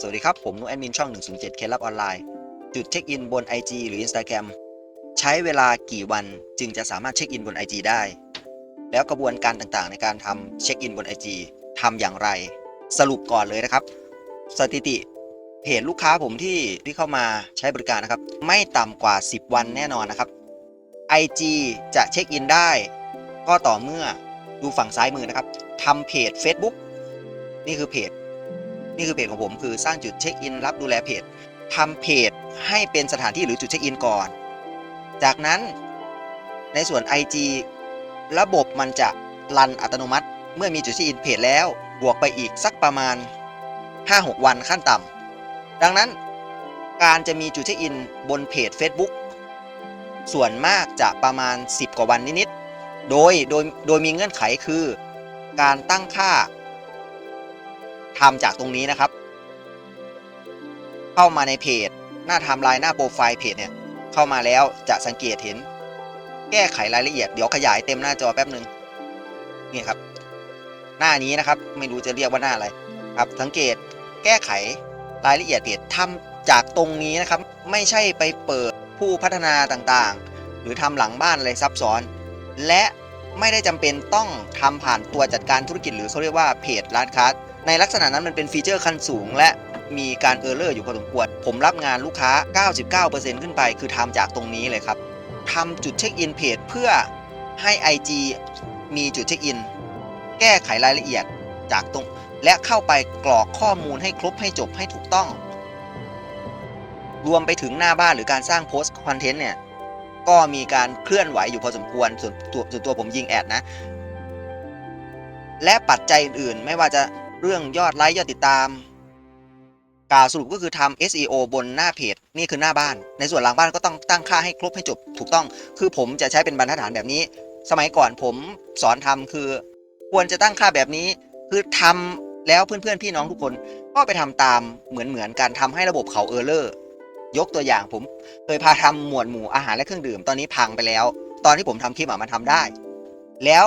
สวัสดีครับ ผมนุแอดมินช่อง 107เคล็ดลับออนไลน์ จุดเช็คอินบน IG หรือ Instagram ใช้เวลากี่วันจึงจะสามารถเช็คอินบน IG ได้ แล้วกระบวนการต่างๆ ในการทำเช็คอินบน IG ทำอย่างไร สรุปก่อนเลยนะครับ สถิติเพจลูกค้าผมที่ที่เข้ามาใช้บริการนะครับ ไม่ต่ำกว่า 10 วันแน่นอนนะครับ IG จะเช็คอินได้ ก็ต่อเมื่อดูฝั่งซ้ายมือนะครับทำเพจ Facebook นี่คือเพจ นี่คือเพจของผมคือสร้างจุดเช็คอินรับดูแลเพจทำเพจให้เป็นสถานที่หรือจุดเช็คอินก่อน จากนั้นในส่วน IG ระบบมันจะรันอัตโนมัติ เมื่อมีจุดเช็คอินเพจแล้วบวกไปอีกสักประมาณ 5-6 วันขั้นต่ำดังนั้นการจะมีจุดเช็คอินบนเพจ Facebook ส่วนมากจะประมาณ 10 กว่าวันนิดๆ โดยโดยโดยมีเงื่อนไขคือ การตั้งค่า ทำจากตรงนี้นะครับ เข้ามาในเพจ หน้าไทม์ไลน์หน้าโปรไฟล์เพจเนี่ยเข้ามาแล้วจะสังเกตเห็น แก้ไขรายละเอียด เดี๋ยวขยายเต็มหน้าจอแป๊บหนึ่งนี่ครับ หน้านี้นะครับไม่รู้จะเรียกว่าหน้าอะไรครับ สังเกตแก้ไขรายละเอียดเพจทำจากตรงนี้นะครับ ไม่ใช่ไปเปิดผู้พัฒนาต่างๆ หรือทำหลังบ้านอะไรซับซ้อน และไม่ได้จำเป็นต้องทำผ่านตัวจัดการธุรกิจหรือเขาเรียกว่าเพจร้านค้า ในลักษณะนั้นมันเป็นฟีเจอร์ขั้นสูง และมีการเออร์เลอร์อยู่พอสมควร ผมรับงานลูกค้า 99%ขึ้นไป คือทำจากตรงนี้เลยครับทำจุดเช็คอินเพจเพื่อให้ IG มีจุดเช็คอิน แก้ไขรายละเอียดจากตรง และเข้าไปกรอกข้อมูลให้ครบให้จบให้ถูกต้อง รวมไปถึงหน้าบ้านหรือการสร้างโพสต์คอนเทนต์เนี่ย ก็มีการเคลื่อนไหวอยู่พอสมควร ส่วนตัวส่วนตัวผมยิงแอดนะ และปัจจัยอื่นๆ ไม่ว่าจะ เรื่องยอดไลค์ยอดติดตามกล่าวสรุปก็คือทำ SEO บนหน้าเพจนี่คือหน้าบ้าน ในส่วนหลังบ้านก็ต้องตั้งค่าให้ครบให้จบถูกต้อง คือผมจะใช้เป็นบรรทัดฐานแบบนี้ สมัยก่อนผมสอนทำคือ ควรจะตั้งค่าแบบนี้ คือทำแล้วเพื่อนๆพี่น้องทุกคน ก็ไปทำตามเหมือนเหมือนๆกันทำให้ระบบเขาเออร์เลอร์ยกตัวอย่างผมเคยพาทำหมวดหมู่อาหารและเครื่องดื่มตอนนี้พังไปแล้ว ตอนที่ผมทำคลิปมันทำได้ แล้ว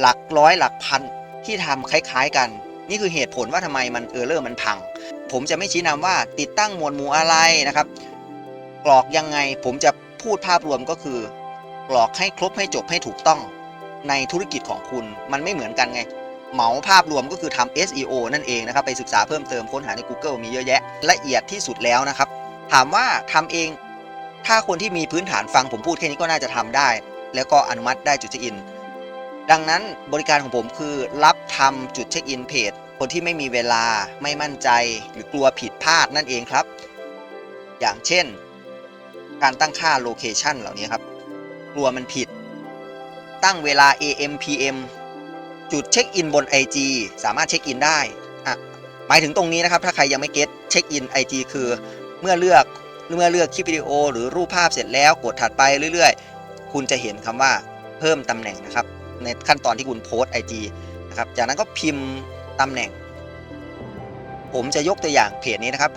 หลักร้อยหลักพันที่ทำคล้าย ๆกัน นี่คือเหตุผลว่าทำไมมันเออร์เลอร์มันพัง ผมจะไม่ชี้นำว่าติดตั้งมวดหมู่อะไรนะครับกรอกยังไงผมจะพูดภาพรวมก็คือกรอกให้ครบให้จบให้ถูกต้องในธุรกิจของคุณมันไม่เหมือนกันไงเหมาภาพรวมก็คือทำ SEO นั่นเองนะครับ ไปศึกษาเพิ่มเติมค้นหาใน Google มีเยอะแยะ ละเอียดที่สุดแล้วนะครับ ถามว่าทำเอง ถ้าคนที่มีพื้นฐานฟังผมพูดแค่นี้ก็น่าจะทำได้ แล้วก็อนุมัติได้จุดเช็คอิน ดังนั้นบริการของผมคือรับทำจุดเช็คอินเพจคนที่ไม่มีเวลาไม่มั่นใจหรือกลัวผิดพลาดนั่นเองครับ อย่างเช่น การตั้งค่าโลเคชันเหล่านี้ครับ กลัวมันผิด ตั้งเวลา AM PM จุดเช็คอินบน IG สามารถเช็คอินได้อะหมายถึงตรงนี้นะครับ ถ้าใครยังไม่เก็ตเช็คอิน IG คือเมื่อเลือกเมื่อเลือกคลิปวิดีโอ หรือรูปภาพเสร็จแล้วกดถัดไปเรื่อย ๆ คุณจะเห็นคำว่าเพิ่มตำแหน่งนะครับ ในขั้นตอนที่คุณโพสต์ IG นะครับจากนั้นก็พิมพ์ตำแหน่ง ผมจะยกตัวอย่างเพจนี้นะครับ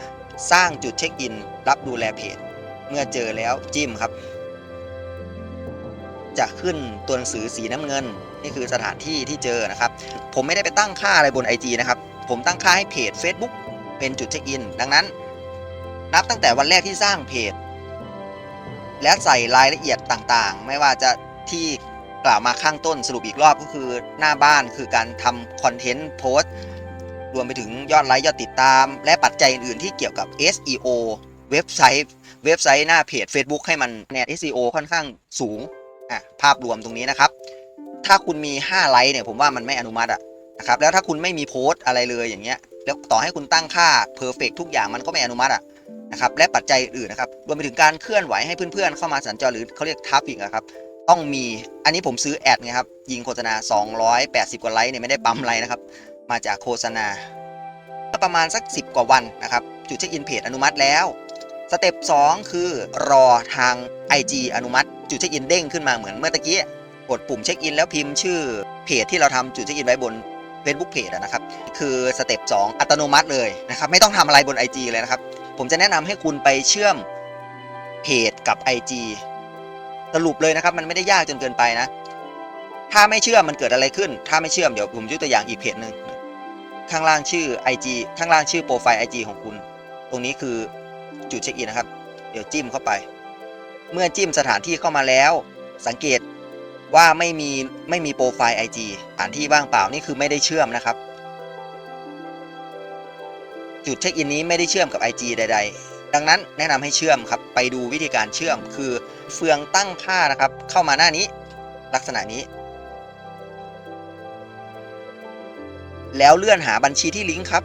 สร้างจุดเช็คอิน รับดูแลเพจ เมื่อเจอแล้วจิ้มครับ จะขึ้นตัวหนังสือสีน้ำเงิน นี่คือสถานที่ที่เจอนะครับ ผมไม่ได้ไปตั้งค่าอะไรบน IG นะครับ ผมตั้งค่าให้เพจ Facebook เป็นจุดเช็คอิน ดังนั้น นับตั้งแต่วันแรกที่สร้างเพจและใส่รายละเอียดต่างๆ ไม่ว่าจะที่ กล่าวมาข้างต้นสรุปอีกรอบก็คือหน้าบ้านคือการทำคอนเทนต์โพสต์รวมไปถึงยอดไลค์ยอดติดตาม และปัจจัยอื่นๆที่เกี่ยวกับ SEO เว็บไซต์ เว็บไซต์หน้าเพจ Facebook ให้มันแน SEO ค่อนข้างสูงอะภาพรวมตรงนี้นะครับ ถ้าคุณมี 5 ไลค์เนี่ยผมว่ามันไม่อนุมัติอะนะครับแล้วถ้าคุณไม่มีโพสต์อะไรเลยอย่างเงี้ยแล้วต่อให้คุณตั้งค่าเพอร์เฟกทุกอย่างมันก็ไม่อนุมัติอะนะครับและปัจจัยอื่นนะครับรวมไปถึงการเคลื่อนไหวให้เพื่อนๆ เข้ามาสัญจรหรือเขาเรียกทัฟฟิกอะครับ ต้องมี อันนี้ผมซื้อแอดไงครับ ยิงโฆษณา 280 กว่าไลค์เนี่ยไม่ได้ปั๊มไลค์นะครับ มาจากโฆษณา ประมาณสัก 10 กว่าวันนะครับ จุดเช็คอินเพจอนุมัติแล้ว สเต็ป2คือรอทาง IG อนุมัติ จุดเช็คอินเด้งขึ้นมาเหมือนเมื่อตะกี้ กดปุ่มเช็คอินแล้วพิมพ์ชื่อเพจที่เราทำจุดเช็คอินไว้บน Facebook Page นะครับ คือสเต็ป2อัตโนมัติเลยนะครับ ไม่ต้องทำอะไรบน IG เลยนะครับ ผมจะแนะนำให้คุณไปเชื่อมเพจกับ IG สรุปเลยนะครับมันไม่ได้ยากจนเกินไปนะ ถ้าไม่เชื่อมมันเกิดอะไรขึ้น ถ้าไม่เชื่อมเดี๋ยวผมยกตัวอย่างอีกเพจหนึ่งข้างล่างชื่อ IG ข้างล่างชื่อโปรไฟล์ IG ของคุณ ตรงนี้คือจุดเช็คอินนะครับ เดี๋ยวจิ้มเข้าไป เมื่อจิ้มสถานที่เข้ามาแล้ว สังเกตว่าไม่มีไม่มีโปรไฟล์ IG สถานที่ว่างเปล่านี่คือไม่ได้เชื่อมนะครับ จุดเช็คอินนี้ไม่ได้เชื่อมกับ IG ใด ๆ ดังนั้นแนะนำให้เชื่อมครับไปดูวิธีการเชื่อมคือเฟืองตั้งค่านะครับเข้ามาหน้านี้ ลักษณะนี้ แล้วเลื่อนหาบัญชีที่ลิงก์ครับ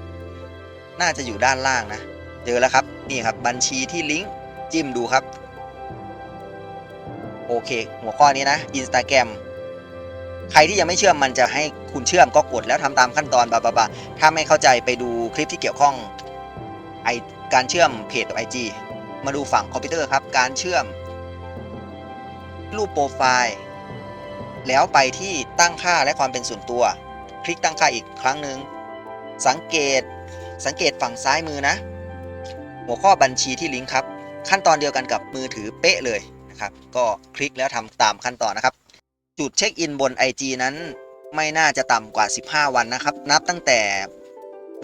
น่าจะอยู่ด้านล่างนะ เจอแล้วครับนี่ครับบัญชีที่ลิงก์จิ้มดูครับ โอเค หัวข้อนี้นะ Instagram ใครที่ยังไม่เชื่อมมันจะให้คุณเชื่อมก็กดแล้วทำตามขั้นตอนบาบาบาถ้าไม่เข้าใจไปดูคลิปที่เกี่ยวข้องไอ การเชื่อมเพจกับ IG มาดูฝั่งคอมพิวเตอร์ครับ การเชื่อม รูปโปรไฟล์ แล้วไปที่ตั้งค่าและความเป็นส่วนตัว คลิกตั้งค่าอีกครั้งหนึ่งสังเกตสังเกตฝั่งซ้ายมือนะ หัวข้อบัญชีที่ลิงก์ครับ ขั้นตอนเดียวกันกับมือถือเป๊ะเลยนะครับ ก็คลิกแล้วทำตามขั้นตอนนะครับ จุดเช็คอินบน IG นั้นไม่น่าจะต่ำกว่า 15 วันนะครับ นับตั้งแต่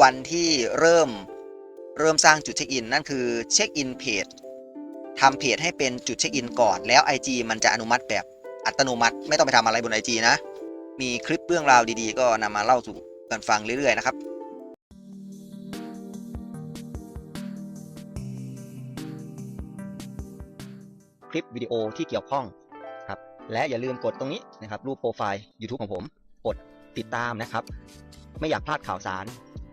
วันที่เริ่ม เริ่มสร้างจุดเช็คอินนั่นคือเช็คอินเพจทำเพจให้เป็นจุดเช็คอินก่อน แล้ว IG มันจะอนุมัติแบบอัตโนมัติ ไม่ต้องไปทำอะไรบน IG นะ มีคลิปเรื่องราวดีๆ ก็นำมาเล่าสู่กันฟังเรื่อยๆนะครับคลิปวิดีโอที่เกี่ยวข้องครับและอย่าลืมกดตรงนี้นะครับรูปโปรไฟล์ YouTube ของผม กดติดตามนะครับ ไม่อยากพลาดข่าวสาร